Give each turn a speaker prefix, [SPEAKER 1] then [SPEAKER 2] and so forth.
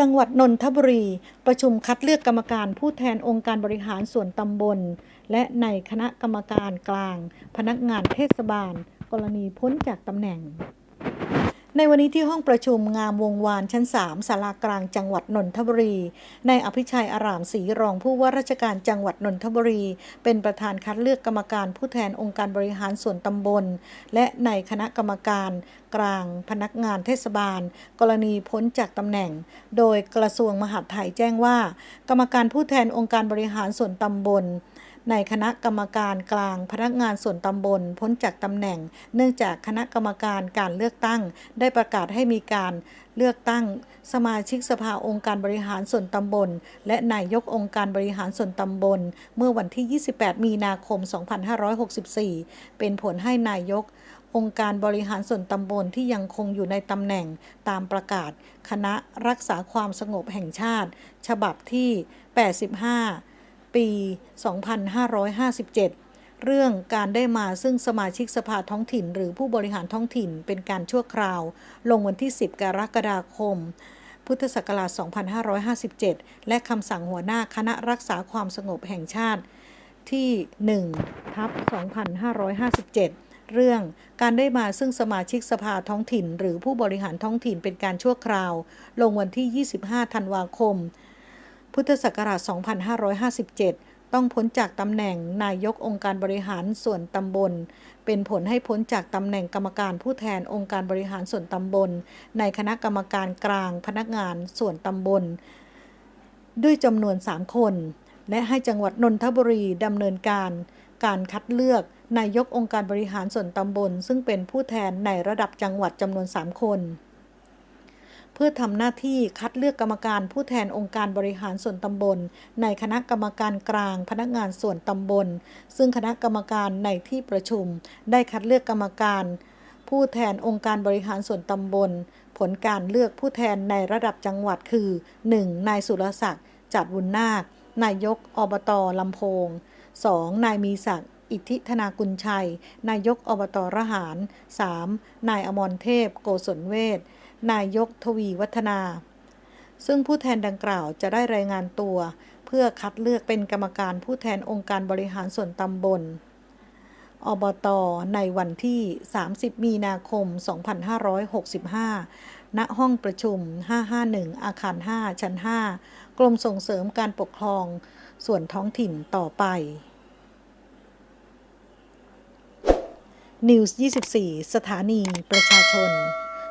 [SPEAKER 1] จังหวัดนนทบุรี ประชุมคัดเลือกกรรมการผู้แทนองค์การบริหารส่วนตำบล และในคณะกรรมการกลาง พนักงานเทศบาล กรณีพ้นจากตำแหน่ง ในวันนี้ที่ห้องประชุมงามวงวานชั้น 3ศาลากลางจังหวัดนนทบุรีนายอภิชัยอารามศรีรองผู้ว่าราชการจังหวัดนนทบุรี เป็นประธานคัดเลือกกรรมการผู้แทนองค์การบริหารส่วนตำบล และในคณะกรรมการกลางพนักงานเทศบาล กรณีพ้นจากตำแหน่ง โดยกระทรวงมหาดไทยแจ้งว่า กรรมการผู้แทนองค์การบริหารส่วนตำบล ในคณะกรรมการกลางพนักงานส่วนตำบลพ้นจากตำแหน่ง เนื่องจากคณะกรรมการการเลือกตั้ง ได้ประกาศให้มีการเลือกตั้ง สมาชิกสภาองค์การบริหารส่วนตำบล และนายกองค์การบริหารส่วนตำบล เมื่อวันที่ 28 มีนาคม 2564 เป็นผลให้นายกองค์การบริหารส่วนตำบลที่ยังคงอยู่ในตำแหน่งตามประกาศ คณะรักษาความสงบแห่งชาติ ฉบับที่ 85 ปี 2557 เรื่องการได้มาซึ่งสมาชิกสภาท้องถิ่น หรือผู้บริหารท้องถิ่นเป็นการชั่วคราว ลงวันที่ 10 กรกฎาคม พุทธศักราช 2557 และคำสั่งหัวหน้าคณะรักษาความสงบแห่งชาติที่ 1 ทับ 2557เรื่องการได้มาซึ่งสมาชิกสภาท้องถิ่น หรือผู้บริหารท้องถิ่นเป็นการชั่วคราว ลงวันที่ 25 ธันวาคม พุทธศักราช 2557 ต้องพ้นจากตำแหน่งนายกองค์การบริหารส่วนตำบล เป็นผลให้พ้นจากตำแหน่งกรรมการผู้แทนองค์การบริหารส่วนตำบล ในคณะกรรมการกลางพนักงานส่วนตำบล ด้วยจำนวน 3 คน และให้จังหวัดนนทบุรีดำเนินการการคัดเลือกนายกองค์การบริหารส่วนตำบล ซึ่งเป็นผู้แทนในระดับจังหวัดจำนวน 3 คน พื่อทำหน้าที่คัดเลือกกรรมการผู้แทนองค์การบริหารส่วนตำบล ในคณะกรรมการกลางพนักงานส่วนตำบล ซึ่งคณะกรรมการในที่ประชุม ได้คัดเลือกกรรมการ ผู้แทนองค์การบริหารส่วนตำบล ผลการเลือกผู้แทนในระดับจังหวัดคือ 1. นายสุรศักดิ์จัดบุญนาคนายกอบตลำโพง 2. นายมีศักดิ์อิทธิธนากุลชัย นายกอบตระหาร 3. นายอมรเทพ โกศลเวท นายกทวีวัฒนา ซึ่งผู้แทนดังกล่าวจะได้รายงานตัว เพื่อคัดเลือกเป็นกรรมการผู้แทนองค์การบริหารส่วนตำบล อบต ในวันที่ 30 มีนาคม 2565 ณ ห้องประชุม 551 อาคาร 5 ชั้น 5 กรมส่งเสริมการปกครอง ส่วนท้องถิ่นต่อไป News 24 สถานีประชาชน